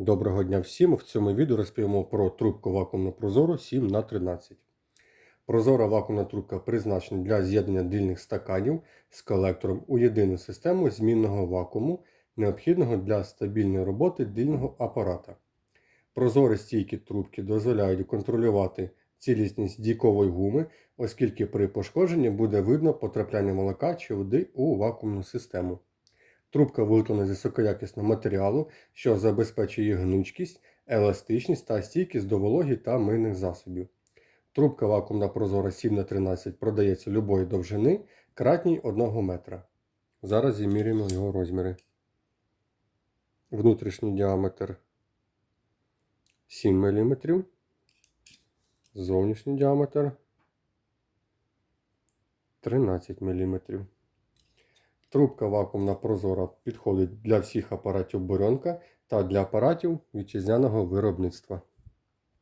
Доброго дня всім! В цьому відео розповімо про трубку вакуумно прозору 7х13. Прозора вакуумна трубка призначена для з'єднання дильних стаканів з колектором у єдину систему змінного вакууму, необхідного для стабільної роботи дильного апарата. Прозорі стійкі трубки дозволяють контролювати цілісність дійкової гуми, оскільки при пошкодженні буде видно потрапляння молока чи води у вакуумну систему. Трубка виготовлена з високоякісного матеріалу, що забезпечує її гнучкість, еластичність та стійкість до вологі та мийних засобів. Трубка вакуумна прозора 7х13 продається любої довжини, кратній 1 метра. Зараз зімірюємо його розміри. Внутрішній діаметр 7 мм. Зовнішній діаметр 13 мм. Трубка вакуумна прозора підходить для всіх апаратів буренка та для апаратів вітчизняного виробництва.